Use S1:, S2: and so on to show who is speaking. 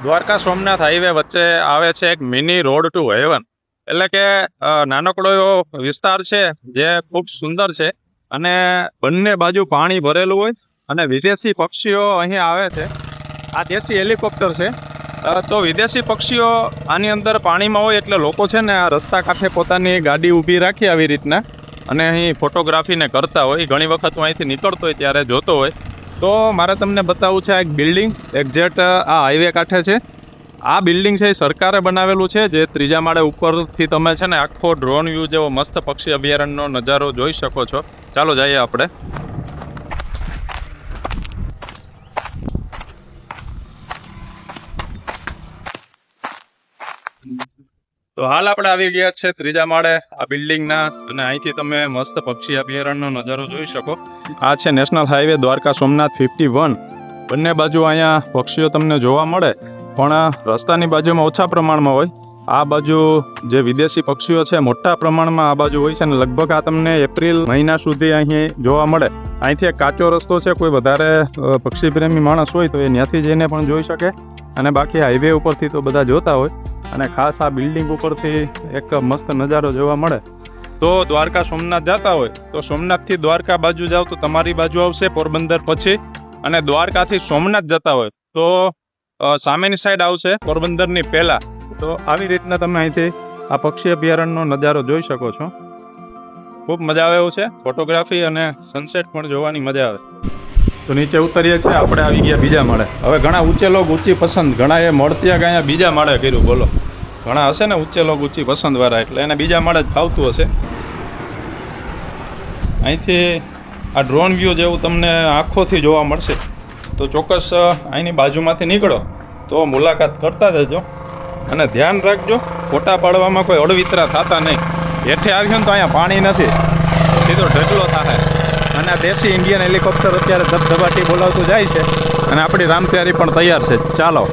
S1: Dwarka Somnath highway વચ્ચે આવે છે એક મિની રોડ ટુ હેવન એટલે કે નાનકડો એવો વિસ્તાર છે જે ખૂબ સુંદર છે અને બંને બાજુ પાણી ભરેલું હોય અને વિદેશી પક્ષીઓ અહીં આવે છે. આ દેશી હેલિકોપ્ટર છે. તો વિદેશી પક્ષીઓ આની અંદર પાણીમાં હોય એટલે લોકો છે ને આ રસ્તા કાંઠે પોતાની ગાડી ઊભી રાખી આવી રીતના અને અહીં ફોટોગ્રાફીને કરતા હોય. ઘણી વખત હું અહીંથી નીકળતો હોય ત્યારે જોતો હોય. તો મારે તમને બતાવવું છે આ એક બિલ્ડિંગ એક્ઝેક્ટ આ હાઈવે કાંઠે છે. આ બિલ્ડિંગ છે એ સરકારે બનાવેલું છે, જે ત્રીજા માળે ઉપરથી તમે છે ને આખો ડ્રોન વ્યૂ જેવો મસ્ત પક્ષી અભયારણ્યનો નજારો જોઈ શકો છો. ચાલો જઈએ આપણે. તો હાલ આપણે આવી ગયા છે ત્રીજા માળે આ બિલ્ડિંગના અને અહીંથી તમે મસ્ત પક્ષી અભયારણ્યનો નજારો જોઈ શકો. આ છે national highway Dwarka Somnath fifty one. બંને બાજુ અહીંયા પક્ષીઓ તમને જોવા મળે, પણ રસ્તાની બાજુમાં ઓછા પ્રમાણમાં હોય. આ બાજુ જે વિદેશી પક્ષીઓ છે મોટા પ્રમાણમાં આ બાજુ હોય છે અને લગભગ આ તમને એપ્રિલ મહિના સુધી અહીં જોવા મળે. અહીંથી એક કાચો રસ્તો છે, કોઈ વધારે પક્ષી પ્રેમી માણસ હોય તો એ ત્યાંથી જઈને પણ જોઈ શકે. અને બાકી હાઈવે ઉપરથી તો બધા જોતા હોય. અને ખાસ આ બિલ્ડિંગ ઉપરથી એક મસ્ત નજારો જોવા મળે. તો દ્વારકા સોમનાથ જતા હોય, તો સોમનાથથી દ્વારકા બાજુ જાઓ તો તમારી બાજુ આવશે પોરબંદર પછી. અને દ્વારકાથી સોમનાથ જતા હોય તો સામેની સાઈડ આવશે પોરબંદરની પહેલાં. તો આવી રીતના તમે અહીંથી આ પક્ષી અભયારણ્યનો નજારો જોઈ શકો છો. ખૂબ મજા આવે એવું છે. ફોટોગ્રાફી અને સનસેટ પણ જોવાની મજા આવે. તો નીચે ઉતરીએ છીએ, આપણે આવી ગયા બીજા માળે. હવે ઘણા ઊંચે લોક ઊંચી પસંદ ઘણા એ મળતિયા અહીંયા બીજા માળે કર્યું, બોલો. ઘણા હશે ને ઊંચે લોક ઊંચી પસંદ વાળા, એટલે એને બીજા માળે જ ફાવતું હશે. અહીંથી આ ડ્રોન વ્યૂ જેવું તમને આંખોથી જોવા મળશે. તો ચોક્કસ અહીંની બાજુમાંથી નીકળો. તો મુલાકાત કરતા જજો અને ધ્યાન રાખજો, ફોટા પાડવામાં કોઈ અડવિતરા થતા નહીં. હેઠે આવ્યો ને તો અહીંયા પાણી નથી. સીધો ઢગલો થાય અને આ દેશી ઇન્ડિયન હેલિકોપ્ટર અત્યારે ધબધબાટી બોલાવતું જાય છે. અને આપણી રામપ્યારી પણ તૈયાર છે. ચાલો.